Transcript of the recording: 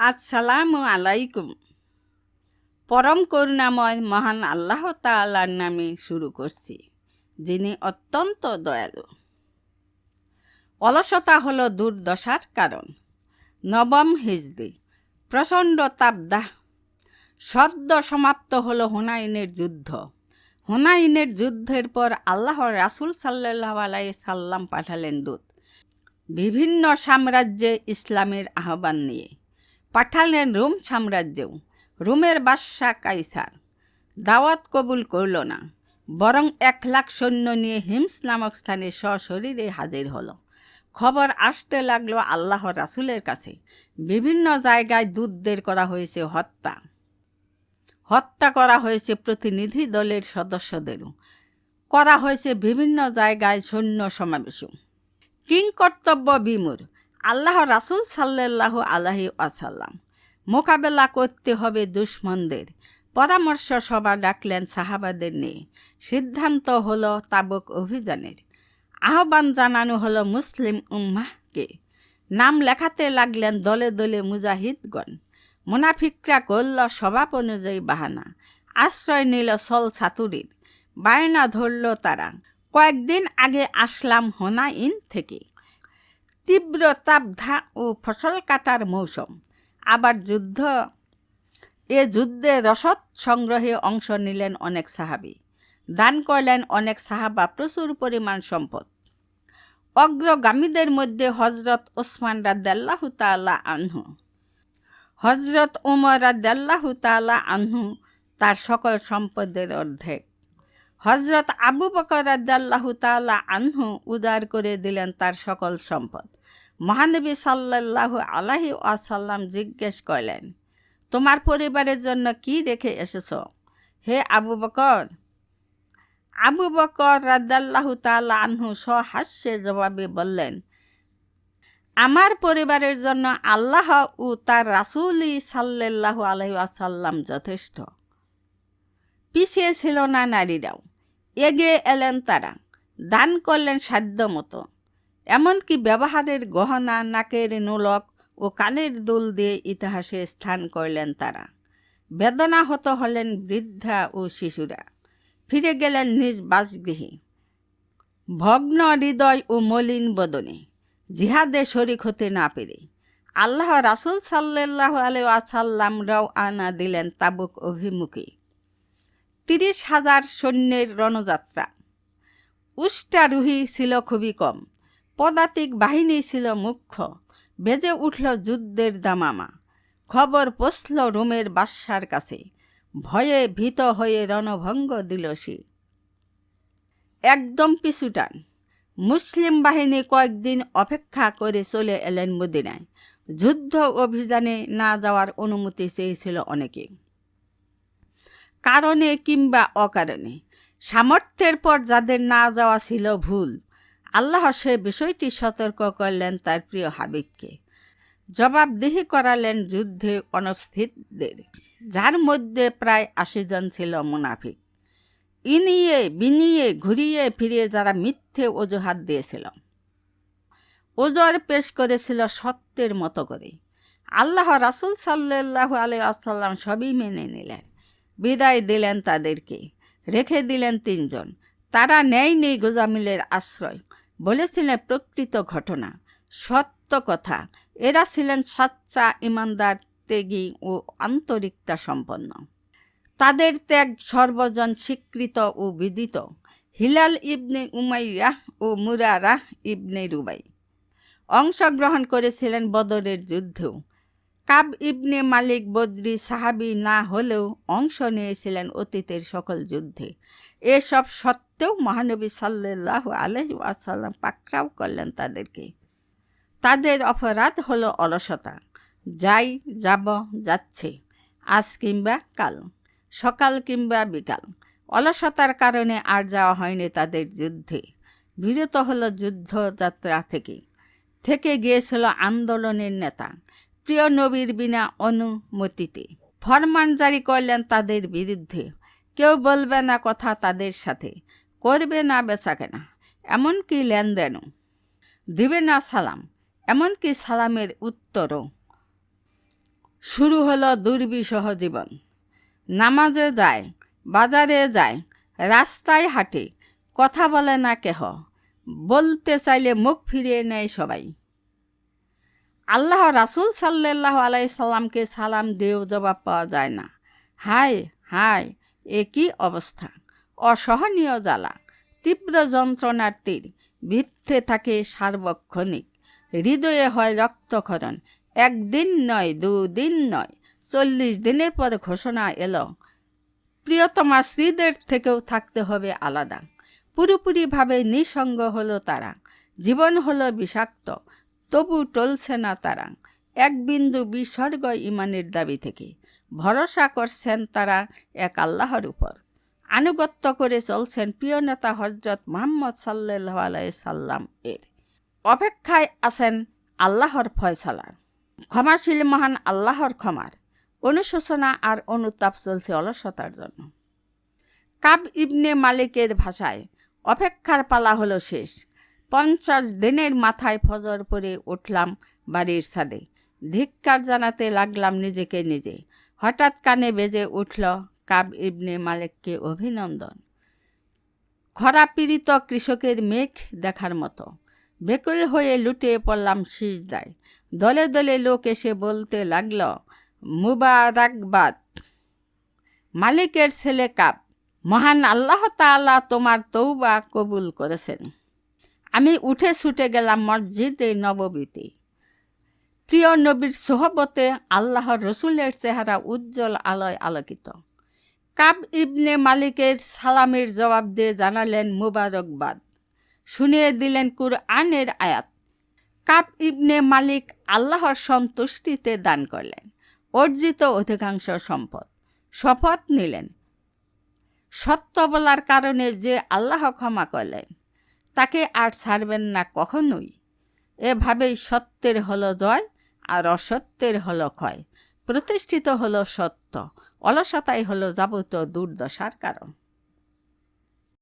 আসসালামু আলাইকুম। পরম করুণাময় মহান আল্লাহ তাআলার নামে শুরু করছি, যিনি অত্যন্ত দয়ালু। অলসতা হলো দুর্দশার কারণ। নবম হিজদি প্রচণ্ড তাপদাহ। সদ্য সমাপ্ত হলো হুনাইনের যুদ্ধ। হুনাইনের যুদ্ধের পর আল্লাহ রাসূল সাল্লাহ আলাই সাল্লাম পাঠালেন দূত। বিভিন্ন সাম্রাজ্যে ইসলামের আহ্বান নিয়ে। পাঠালেন রোম সাম্রাজ্যেও। রোমের বাদশাহ কাইসার। দাওয়াত কবুল করল না। বরং এক লাখ সৈন্য নিয়ে হিমস নামক স্থানে সশরীরে হাজির হলো। খবর আসতে লাগল আল্লাহ রাসুলের কাছে। বিভিন্ন জায়গায় দূতদের করা হয়েছে হত্যা। হত্যা করা হয়েছে প্রতিনিধি দলের সদস্যদেরও। করা হয়েছে বিভিন্ন জায়গায় সৈন্য সমাবেশও। কিং কর্তব্য বিমূর। আল্লাহ রাসূল সাল্লাহ আলাহি আসাল্লাম মোকাবেলা করতে হবে দুশ্মনদের। পরামর্শ সভা ডাকলেন সাহাবাদের নিয়ে। সিদ্ধান্ত হলো তাবুক অভিযানের। আহ্বান জানানো হলো মুসলিম উম্মাহকে। নাম লেখাতে লাগলেন দলে দলে মুজাহিদগণ। মুনাফিকরা করল স্বভাব অনুযায়ী বাহানা। আশ্রয় নিল সল ছাতুরির। বায়না ধরল তারা। কয়েকদিন আগে আসলাম হোনাইন থেকে। তীব্র তাপধা ও ফসল কাটার মৌসুম। আবার যুদ্ধ। এ যুদ্ধে রসদ সংগ্রহে অংশ নিলেন অনেক সাহাবি। দান করলেন অনেক সাহাবা প্রচুর পরিমাণ সম্পদ। অগ্রগামীদের মধ্যে হজরত ওসমান রাদ্দাল্লাহু তাআলা আনহু। হজরত উমর রাদ্দাল্লাহু তাআলা আনহু তার সকল সম্পদের অর্ধেক। হজরত আবু বকর রাদ্দাল্লাহু তাআলা আনহু উদার করে দিলেন তার সকল সম্পদ। মহানবী সাল্লাল্লাহু আলাহি আসাল্লাম জিজ্ঞেস করলেন, তোমার পরিবারের জন্য কি রেখে এসেছ? হে আবু বকর। আবু বকর রাদ্দাল্লাহু তাআলা আনহু সহাস্যে জবাবে বললেন, আমার পরিবারের জন্য আল্লাহ ও তার রাসুলি সাল্লাল্লাহু আলাইহি আসাল্লাম যথেষ্ট। পিছিয়ে ছিল না নারীরাও। এগিয়ে এলেন তারা। দান করলেন সাধ্য মতো। এমনকি ব্যবহারের গহনা, নাকের নোলক ও কানের দুল দিয়ে ইতিহাসে স্থান করলেন তারা। বেদনাহত হলেন বৃদ্ধা ও শিশুরা। ফিরে গেলেন নিজ বাসগৃহে। ভগ্ন হৃদয় ও মলিন বদনে। জিহাদে শরিক হতে না পেরে। আল্লাহ রাসুল সাল্লাহ আসাল্লাম রাও আনা দিলেন তাবুক অভিমুখে। তিরিশ হাজার সৈন্যের রণযাত্রা। উষ্টারোহী ছিল খুবই কম। পদাতিক বাহিনী ছিল মুখ্য। বেজে উঠল যুদ্ধের দামামা। খবর পৌঁছল রোমের বাদশার কাছে। ভয়ে ভীত হয়ে রণভঙ্গ দিল সে। একদম পিছুটান। মুসলিম বাহিনী কয়েকদিন অপেক্ষা করে চলে এলেন মদিনায়। যুদ্ধ অভিযানে না যাওয়ার অনুমতি চেয়েছিল অনেকে। কারণে কিংবা অকারণে। সামর্থ্যের পর যাদের না যাওয়া ছিল ভুল, আল্লাহ সে বিষয়টি সতর্ক করলেন তার প্রিয় হাবিবকে। জবাবদিহি করালেন যুদ্ধে অনুপস্থিতদের যার মধ্যে প্রায় আশি জন ছিল মুনাফিক। ইনিয়ে, বিনিয়ে, ঘুরিয়ে ফিরিয়ে যারা মিথ্যে অজুহাত দিয়েছিল, ওজর পেশ করেছিল সত্যের মতো করে আল্লাহ রাসুল সাল্লাহ আলাই আসাল্লাম সবই মেনে নিলেন। বিদায় দিলেন তাদেরকে, রেখে দিলেন তিনজন। তারা নেয়নি গোজামিলের আশ্রয়, বলেছিলেন প্রকৃত ঘটনা, সত্য কথা। এরা ছিলেন সচ্চা, ইমানদার, ত্যাগী ও আন্তরিকতা সম্পন্ন। তাদের ত্যাগ সর্বজন স্বীকৃত ও বিদিত, হিলাল ইবনে উমাইয়াহ ও মুরারাহ ইবনে রুবাই। অংশগ্রহণ করেছিলেন বদরের যুদ্ধেও কাব ইবনে মালিক বদ্রি সাহাবি না হলেও অংশ নিয়েছিলেন অতীতের সকল যুদ্ধে। এসব সত্ত্বেও মহানবী সাল্লাহ আলহ আসাল্লাম পাকড়াও করলেন তাদেরকে। তাদের অপরাধ হলো অলসতা। যাই যাব, যাচ্ছে। আজ কিংবা কাল, সকাল কিংবা বিকাল। অলসতার কারণে আর যাওয়া হয়নি তাদের যুদ্ধে। বিরত হলো যুদ্ধযাত্রা থেকে। থেকে গিয়েছিল আন্দোলনের নেতা। প্রিয় নবীর বিনা অনুমতিতে ফরমান জারি করলেন তাদের বিরুদ্ধে। কেউ বলবে না কথা তাদের সাথে, করবে না বেচা কেনা এমনকি লেনদেনও। দিবে না সালাম, এমনকি সালামের উত্তরও। শুরু হলো দুর্বিষহ জীবন। নামাজে যায়, বাজারে যায়, রাস্তায় হাঁটে, কথা বলে না কেহ, বলতে চাইলে মুখ ফিরিয়ে নেয় সবাই। আল্লাহ রাসুল সাল্লাহ আলাই সাল্লামকে সালাম দেও জবাব পাওয়া যায় না। হায় হায় একই অবস্থা? অসহনীয় জ্বালা, তীব্র যন্ত্রণার তীর, ভিত্তে থাকে সার্বক্ষণিক, হৃদয়ে হয় রক্তক্ষরণ, একদিন নয়, দুদিন নয়, চল্লিশ দিনের পর ঘোষণা এলো। প্রিয়তমা স্ত্রীদের থেকেও থাকতে হবে আলাদা। পুরোপুরিভাবে নিঃসঙ্গ হলো তারা। জীবন হলো বিষাক্ত। তবু টলছে না তারা। এক বিন্দু বিসর্গ ইমানের দাবি থেকে। ভরসা করছেন তারা এক আল্লাহর উপর। আনুগত্য করে চলছেন প্রিয় নেতা হজরত মোহাম্মদ সাল্লাহ আলাই সাল্লাম এর। অপেক্ষায় আছেন আল্লাহর ফয়সালার ক্ষমাশীল মহান আল্লাহর ক্ষমার। অনুশোচনা আর অনুতাপ চলছে অলসতার জন্য। কাব ইবনে মালিকের ভাষায়, অপেক্ষার পালা হলো শেষ। পঞ্চাশ দিনের মাথায় ফজর পরে উঠলাম বাড়ির ছাদে। ধিক্কার জানাতে লাগলাম নিজেকে নিজে। হঠাৎ কানে বেজে উঠল কাব ইবনে মালিককে অভিনন্দন। খরা পীড়িত কৃষকের মেঘ দেখার মতো। বেকুল হয়ে লুটিয়ে পড়লাম সিজদায়। দলে দলে লোক এসে বলতে লাগল, মুবারাকবাদ। মালিকের ছেলে কাপ মহান আল্লাহ তাআলা তোমার তৌবা কবুল করেছেন। আমি উঠে ছুটে গেলাম মসজিদে নববীতে। প্রিয় নবীর সোহবতে আল্লাহর রসুলের চেহারা উজ্জ্বল আলোয় আলোকিত। কাব ইবনে মালিকের সালামের জবাব দিয়ে জানালেন মুবারকবাদ। শুনিয়ে দিলেন কুরআনের আয়াত। কাব ইবনে মালিক আল্লাহর সন্তুষ্টিতে দান করলেন, অর্জিত অধিকাংশ সম্পদ। শপথ নিলেন। সত্য বলার কারণে যে আল্লাহ ক্ষমা করলেন। তাকে আর ছাড়বেন না কখনোই। এভাবেই সত্যের হলো জয় আর অসত্যের হলো ক্ষয়। প্রতিষ্ঠিত হলো সত্য, অলসতাই হলো যাবতীয় দুর্দশার কারণ।